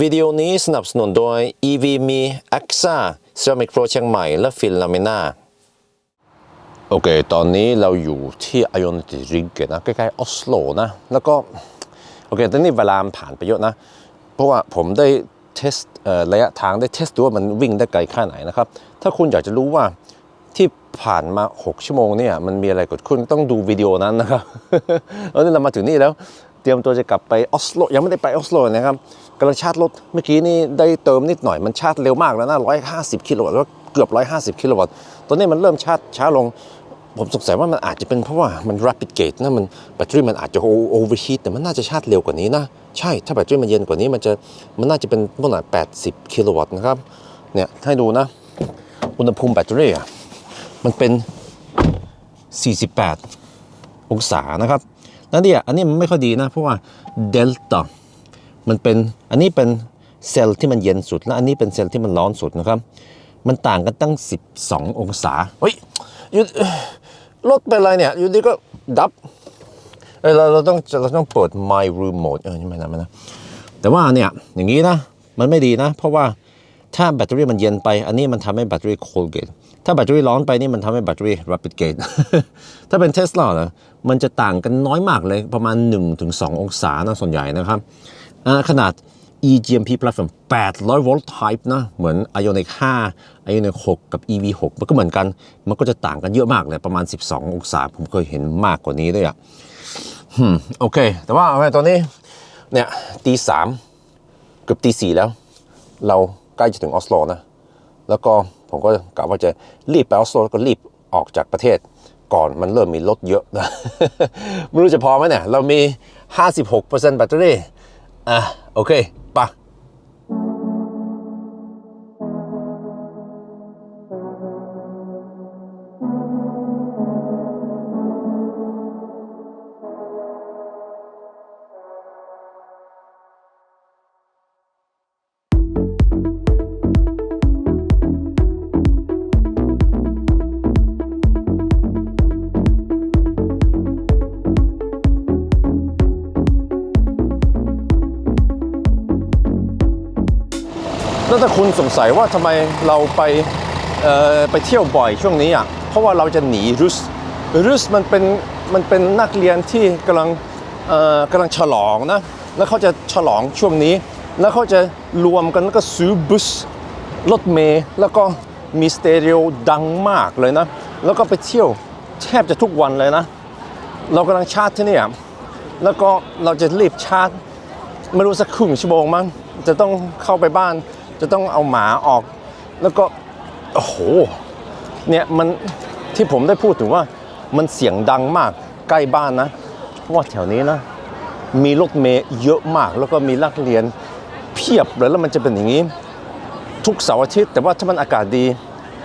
วิดีโอนี้สนับสนุนโดย EV มี AXA Ceramic Pro เชียงใหม่ และฟินลามิน่าโอเค ตอนนี้เราอยู่ที่อ o ย t ติริงเกนะ ใกล้ๆออสโลนะ แล้วก็ โอเค ตอนนี้เวลามผ่านไปเยอะนะ เพราะว่าผมได้เทสอ่อระยะทางได้เทสดูว่ามันวิ่งได้ไกลแค่ไหนนะครับ ถ้าคุณอยากจะรู้ว่าที่ผ่านมา 6 ชั่วโมงเนี่ยมันมีอะไรเกิดขึ้นต้องดูวิดีโอนั้นนะครับแล้วนี่เรามาถึงนี่แล้ว รียมตัวจะกลับไปออสโลยังไม่ได้ไปออสโลนะครับกำลังชาร์จรถเมื่อกี้นี่ได้เติมนิดหน่อยมันชาร์จเร็วมากแล้วนะ150 กิโลวัตต์แล้วเกือบ 150 กิโลวัตต์ตอนนี้มันเริ่มชาร์จช้าลง ผมสงสัยว่ามันอาจจะเป็นเพราะว่ามัน rapid gate นะมันแบตเตอรี่มันอาจจะ overheat แต่มันน่าจะชาร์จเร็วกว่านี้นะ ใช่ถ้าแบตเตอรี่มันเย็นกว่านี้มันจะมันน่าจะเป็นประมาณ80 กิโลวัตต์นะครับเนี่ยให้ดูนะ อุณหภูมิแบตเตอรี่อะมันเป็น 48 องศานะครับ นั่นเนี่ยอันนี้มันไม่ค่อยดีนะเพราะว่าเดลต้ามันเป็นอันนี้เป็นเซลล์ที่มันเย็นสุด และอันนี้เป็นเซลล์ที่มันร้อนสุดนะครับ มันต่างกันตั้ง 12 องศาเฮ้ยอยู่รถเป็นอะไรเนี่ย อยู่ดีก็ดับเราเราต้องเราต้องเปิด my room mode เออไม่นะไม่นะแต่ว่าเนี่ยอย่างนี้นะ มันไม่ดีนะ เพราะว่าถ้าแบตเตอรี่มันเย็นไป อันนี้มันทำให้แบตเตอรี่ cold gate ถ้าแบตเตอรี่ร้อนไปนี่มันทำให้แบตเตอรี่ rapid gate ถ้าเป็นเทสลาเนะ มันจะต่างกันน้อยมากเลยประมาณ 1-2 องศานะส่วนใหญ่นะครับขนาด eGMP platform 800 volt type นะ เหมือน Ioniq 5 Ioniq 6 กับ EV 6มันก็เหมือนกัน มันก็จะต่างกันเยอะมากเลย ประมาณ 12 องศา ผมเคยเห็นมากกว่านี้ด้วยอะโอเค แต่ว่าเอาไว้ตอนนี้ เนี่ยตีสามเกือบตีสี่แล้ว เราใกล้จะถึงออสโลนะ แล้วก็ผมก็กะว่าจะรีบไปออสโลแล้วก็รีบออกจากประเทศ ก่อนมันเริ่มมีรถเยอะนะไม่รู้จะพอไหมเนี่ย เรามี 56%แบตเตอรี่อะโอเค แล้วถ้าคุณสงสัยว่าทำไมเราไปไปเที่ยวบ่อยช่วงนี้อะเพราะว่าเราจะหนีรุสรุสมันเป็นมันเป็นนักเรียนที่กำลังกำลังฉลองนะแล้วเขาจะฉลองช่วงนี้ แล้วเขาจะรวมกันแล้วก็ซื้อบุสรถเมล์แล้วก็มีสเตอริโอดังมากเลยนะ แล้วก็ไปเที่ยวแทบจะทุกวันเลยนะ เรากำลังชาร์จที่นี่อะแล้วก็เราจะรีบชาร์จไม่รู้สักครึ่งชั่วโมงมั้งจะต้องเข้าไปบ้าน จะต้องเอาหมาออก แล้วก็โอ้โหเนี่ยมันที่ผมได้พูดถึงว่ามันเสียงดังมากใกล้บ้านนะเพราะว่าแถวนี้นะ มีรถเมย์เยอะมาก แล้วก็มีนักเรียนเพียบเลยแล้วมันจะเป็นอย่างนี้ ทุกเสาร์อาทิตย์ แต่ว่าถ้ามันอากาศดี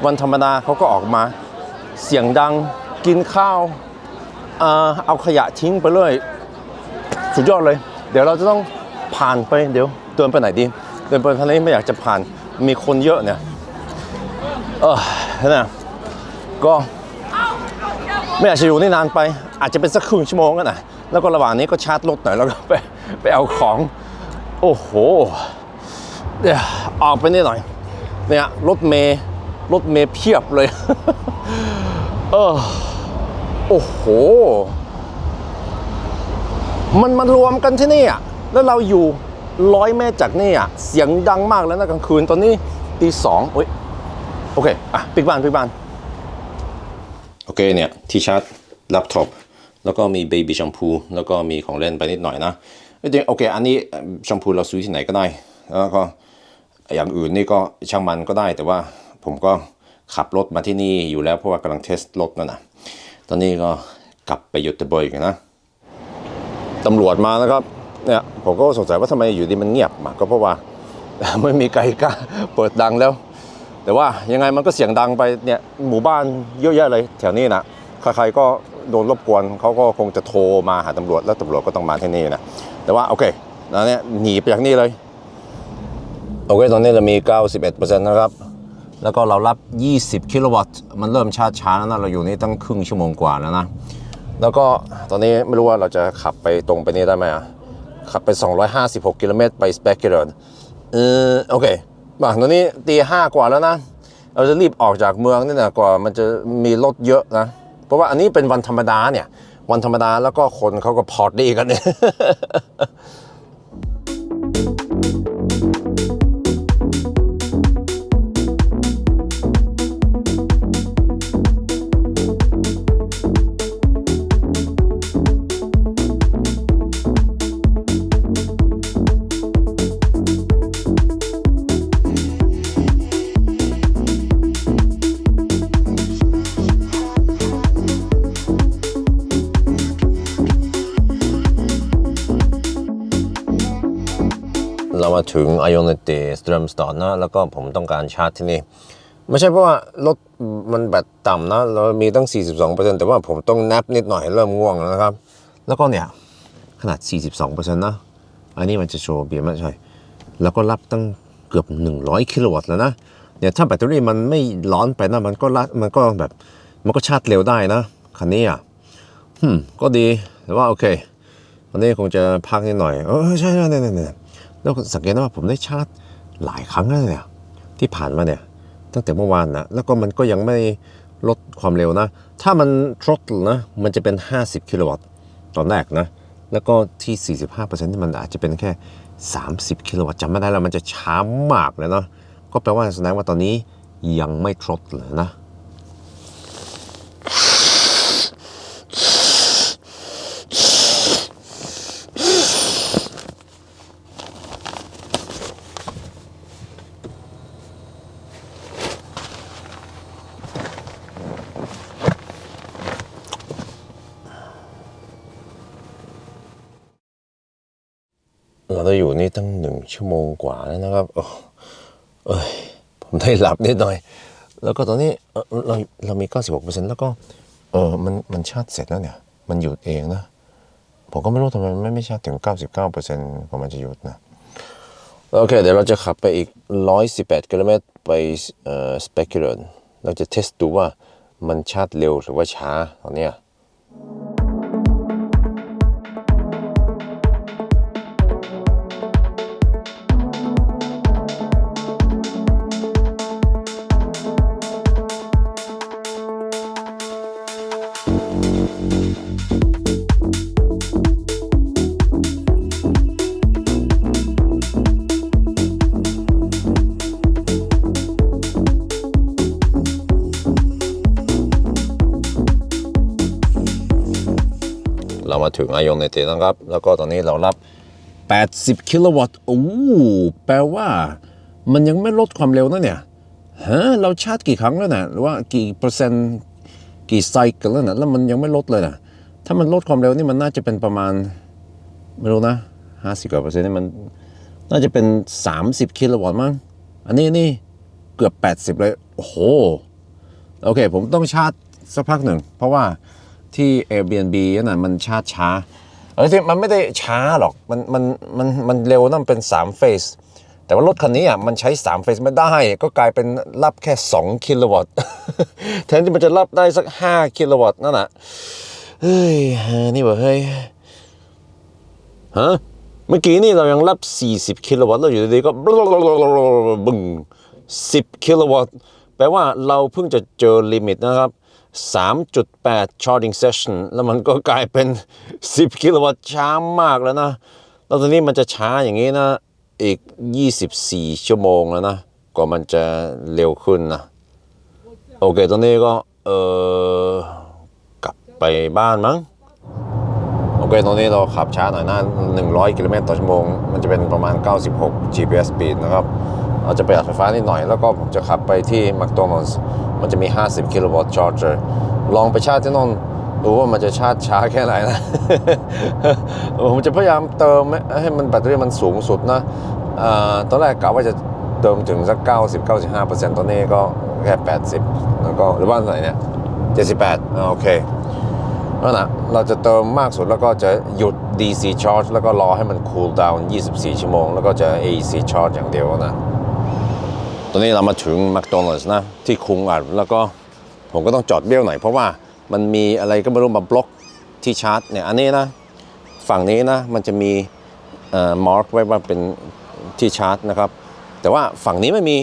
วันธรรมดาเขาก็ออกมา เสียงดังกินข้าวเอาขยะทิ้งไปเลย สุดยอดเลย เดี๋ยวเราจะต้องผ่านไปเดี๋ยวเดินไปไหนดี เดินไปทางนี้ไม่อยากจะผ่านมีคนเยอะเนี่ยเออนะก็ไม่อยากจะอยู่นี่นานไป อาจจะเป็นสักครึ่งชั่วโมงก็นะแล้วก็ระหว่างนี้ก็ชาร์จรถหน่อยแล้วก็ไปไปเอาของโอ้โหเดี๋ยวออกไปนี่หน่อยเนี่ยรถเมย์รถเมย์เพียบเลยเออโอ้โห มันมารวมกันที่นี่อะแล้วเราอยู่ ร้อยเมตรจากนี่อะเสียงดังมากแล้วนะกลางคืนตอนนี้ตีสองโอ้ยโอเคอะปิดบ้านปิดบ้านโอเคเนี่ยที่ชาร์จแล็ปท็อปแล้วก็มีเบบี้แชมพูแล้วก็มีของเล่นไปนิดหน่อยนะจริงโอเค อันนี้แชมพูเราซื้อที่ไหนก็ได้ แล้วก็อย่างอื่นนี่ก็ช่างมันก็ได้ แต่ว่าผมก็ขับรถมาที่นี่อยู่แล้วเพราะว่ากำลังเทสรถนั่นนะตอนนี้ก็กลับไปยุตเตอร์เบย์กนะตำรวจมานะครับ เนี่ยผมก็สงสัยว่าทำไมอยู่ดีมันเงียบมาก็เพราะว่าไม่มีใครกล้าเปิดดังแล้ว แต่ว่ายังไงมันก็เสียงดังไปเนี่ยหมู่บ้านเยอะแยะเลยแถวนี้นะใครๆก็โดนรบกวนเขาก็คงจะโทรมาหาตำรวจแล้วตำรวจก็ต้องมาที่นี่นะแต่ว่าโอเคนะเนี่ยหนีไปจากนี่เลยโอเคตอนนี้เรามี 91%นะครับ แล้วก็เรารับ 20 กิโลวัตต์ มันเริ่มชาช้าแล้วนะ เราอยู่นี่ตั้งครึ่งชั่วโมงกว่าแล้วนะ แล้วก็ตอนนี้ไม่รู้ว่าเราจะขับไปตรงไปนี่ได้ไหมอะ ขับไป 256 กิโลเมตรไปสเปกเกอร์เออโอเคมาตอนนี้ตีห้ากว่าแล้วนะ เราจะรีบออกจากเมืองนี่นะกว่ามันจะมีรถเยอะนะ เพราะว่าอันนี้เป็นวันธรรมดาเนี่ย วันธรรมดาแล้วก็คนเขาก็พอร์ตดีกันเนี่ย มาถึง i o n i t y s t r ö m s t a d นะ แล้วก็ผมต้องการชาร์จที่นี่ ไม่ใช่เพราะว่ารถมันแบตต่ำนะ เรามีตั้ง 42%แต่ว่าผมต้องนับนิดหน่อยเริ่มง่วงแล้วนะครับ แล้วก็เนี่ย ขนาด 42%นะ อันนี้มันจะโชว์เบียร์ไม่ใช่ แล้วก็รับตั้งเกือบ 100 กิโลวัตต์แล้วนะ เนี่ยถ้าแบตเตอรี่มันไม่ร้อนไปนะ มันก็รัดมันก็แบบ มันก็ชาร์จเร็วได้นะ คันนี้อะอืมก็ดี แต่ว่าโอเค วันนี้คงจะพักนิดหน่อย เออใช่ใช่เนี่ยเนี่ย แล้วสังเกตนะว่าผมได้ชาร์จหลายครั้งแล้วเนี่ยที่ผ่านมาเนี่ยตั้งแต่เมื่อวานนะแล้วก็มันก็ยังไม่ลดความเร็วนะ ถ้ามันทรอตนะมันจะเป็น 50 กิโลวัตต์ตอนแรกนะแล้วก็ที่ 45%ที่มันอาจจะเป็นแค่ 30 กิโลวัตต์จำไม่ได้แล้วมันจะช้ามากเลยเนาะก็แปลว่าแสดงว่าตอนนี้ยังไม่ทรอตเลยนะ นี่ตั้งหนึ่งชั่วโมงกว่าแล้วนะครับโอ้เอ้ยผมได้หลับนิดหน่อย แล้วก็ตอนนี้เอ่อเราเรามี 96%แล้วก็เออมันมันชาร์จเสร็จแล้วเนี่ย มันหยุดเองนะ ผมก็ไม่รู้ทำไมไมันไม่ชาร์จถึง 99%ของมันจะหยุดนะโอเคเดี๋ยวเราจะขับไปอีก 118 กิโลเมตรไปเอ่อสเปกิเลนเราจะเทสดูว่ามันชาร์จเร็วหรือว่าช้าตอนเนี้ย มาถึงอายงในเตนะครับ แล้วก็ตอนนี้เรารับ 80 กิโลวัตต์ โอ้ แปลว่า มันยังไม่ลดความเร็วนะเนี่ย ฮะ เราชาร์จกี่ครั้งแล้วนะหรือว่ากี่เปอร์เซ็นต์ กี่ไซเคิลแล้วนะแล้วมันยังไม่ลดเลยนะถ้ามันลดความเร็วนี่มันน่าจะเป็นประมาณ ไม่รู้นะ50กว่าเปอร์เซ็นต์นี่มันน่าจะเป็น 30 กิโลวัตต์มั้ง อันนี้นี่เกือบ 80 เลย โอ้โห โอเค ผมต้องชาร์จสักพักหนึ่ง เพราะว่า ที่ Airbnb นั่นนะมันชาช้าเออที่มันไม่ได้ช้าหรอกมันมันมันมันเร็วนั่นเป็น3เฟสแต่ว่ารถคันนี้อะมันใช้3เฟสไม่ได้ ก็กลายเป็นรับแค่ 2 กิโลวัตต์แทนที่มันจะรับได้สัก 5 กิโลวัตต์นั่นน่ะเฮ้ยนี่ว้ยเฮ้ยฮะเมื่อกี้นี่เรายังรับ 40 กิโลวัตต์แล้วอยู่ดีๆก็บึ้ง10 กิโลวัตต์แปลว่าเราเพิ่งจะเจอลิมิตนะครับ 3.8 charging session แล้วมันก็กลายเป็น 10 กิโลวัตต์ช้ามากแล้วนะ แล้วตอนนี้มันจะช้าอย่างนี้นะ อีก 24 ชั่วโมงแล้วนะกว่ามันจะเร็วขึ้นนะ โอเค ตอนนี้ก็ เออกลับไปบ้านมั้ง โอเค ตอนนี้เราขับช้าหน่อยนะ100 กิโลเมตรต่อชั่วโมง มันจะเป็นประมาณ 96 GPS speed นะครับ เราจะประหยัดไฟฟ้านิดหน่อย แล้วก็ผมจะขับไปที่ McDonald's มันจะมี 50 กิโลวัตต์ charger ลองไปชาร์จที่นั่นดูว่ามันจะชาร์จช้าแค่ไหนนะผมจะพยายามเติมให้มันแบตเตอรี่มันสูงสุดนะอตอนแรกกะว่าจะเติมถึงสัก 90 95 ตอนนี้ก็แค่ 80 แล้วก็หรือว่าไหนเนี่ย 78อ่าโอเคนั่นนะเราจะเติมมากสุดแล้วก็จะหยุด DC charge แล้วก็รอให้มัน cool down 24 ชั่วโมง แล้วก็จะ AC charge อย่างเดียวนะ ตอนนี้เรามาถึง McDonald's นะที่คุงอัดแล้วก็ผมก็ต้องจอดเบี้ยวหน่อยเพราะว่ามันมีอะไรก็ไม่รู้มาบล็อกที่ชาร์จเนี่ยอันนี้นะฝั่งนี้นะมันจะมีเอ่อมาร์กไว้ว่าเป็นที่ชาร์จนะครับ แต่ว่าฝั่งนี้ไม่มี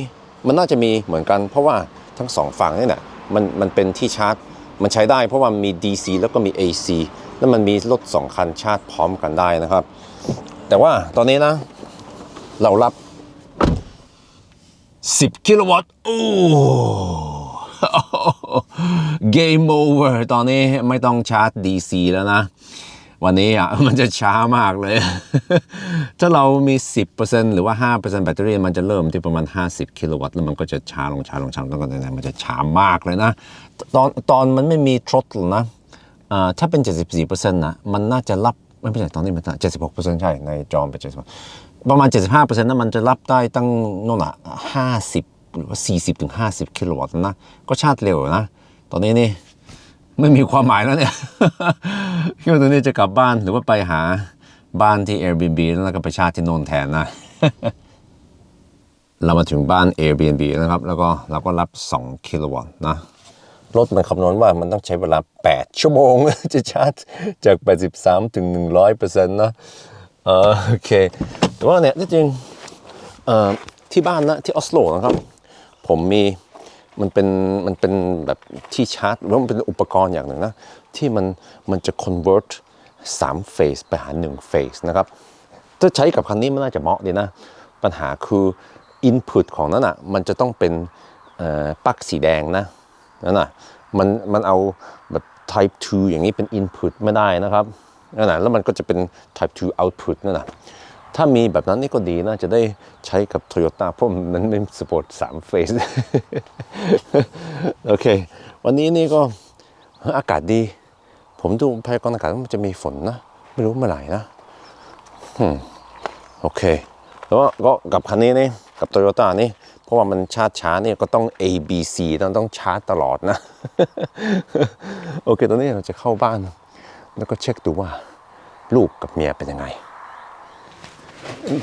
มันน่าจะมีเหมือนกัน เพราะว่าทั้งสองฝั่งนี่แหละมันมันเป็นที่ชาร์จ มันใช้ได้เพราะว่ามี DC แล้วก็มี AC แล้วมันมีรถสองคันชาร์จพร้อมกันได้นะครับ แต่ว่าตอนนี้นะเรารับ 10 กิโลวัตต์ โอ้ Game over ตอนนี้ไม่ต้องชาร์จ DC แล้วนะ วันนี้อะมันจะช้ามากเลย ถ้าเรามี 10%หรือว่า 5%แบตเตอรี่มันจะเริ่มที่ประมาณ 50 กิโลวัตต์ แล้วมันก็จะช้าลงช้าลงช้าลงแล้วก็มันจะช้ามากเลยนะ ตอนตอนมันไม่มี throttle นะถ้าเป็น 74%นะ มันน่าจะรับไม่ใช่ตอนนี้มัน76%ใช่ ในจอมเป็น76 ประมาณ 75%นั้นมันจะรับได้ตั้งโน่นอะ50 หรือว่า 40ถึง50 กิโลวัตต์นะ ก็ชาร์จเร็วนะ ตอนนี้นี่ไม่มีความหมายแล้วเนี่ยคิดว่าตอนนี้จะกลับบ้านหรือว่าไปหาบ้านที่ Airbnb แล้วก็ไปชาร์จที่โน่นแทนนะ เรามาถึงบ้าน Airbnb นะครับ แล้วก็เราก็รับ 2 กิโลวัตต์นะรถมันคำนวณว่ามันต้องใช้เวลา 8 ชั่วโมง จะชาร์จจาก 83 ถึง 100%นะเออ โอเค แต่ว่าเนี่ยที่จริงที่บ้านนะที่ออสโลนะครับ ผมมีมันเป็นมันเป็นแบบที่ชาร์จหรือว่ามันเป็นอุปกรณ์อย่างหนึ่งนะ ที่มันมันจะ convert 3 phase ไปหา 1 phase นะครับ ถ้าใช้กับคันนี้มันน่าจะเหมาะดีนะ ปัญหาคือ input ของนั้นอะมันจะต้องเป็นปลั๊กสีแดงนะนั่นน่ะมันมันเอาแบบ type 2 อย่างนี้เป็น input ไม่ได้นะครับ นั่นน่ะแล้วมันก็จะเป็น type 2 output นั่นน่ะถ้ามีแบบนั้นนี่ก็ดีนะจะได้ใช้กับ Toyota เพราะมันไม่สปอร์ต3 phase โอเค วันนี้นี่ก็อากาศดี ผมดูพยากรณ์อากาศมันจะมีฝนนะ ไม่รู้เมื่อไหร่นะโอเค แล้วก็กับคันนี้นี่กับ Toyota นี่เพราะว่ามันชาร์จช้าเนี่ยก็ต้อง A B C ต้องต้องชาร์จตลอดนะ โอเค ตอนนี้เราจะเข้าบ้าน แล้วก็เช็คดูว่าลูกกับเมียเป็นยังไง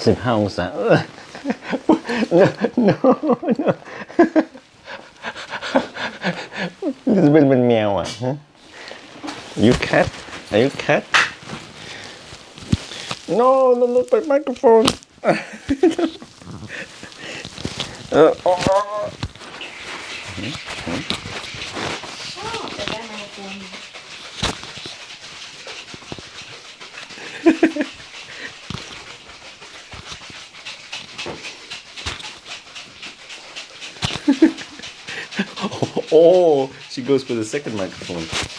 สิบห้าองศาเออ no no จะเป็นเป็นแมวอะ you cat are you cat No, no, no, by microphone. เออ goes for the second microphone.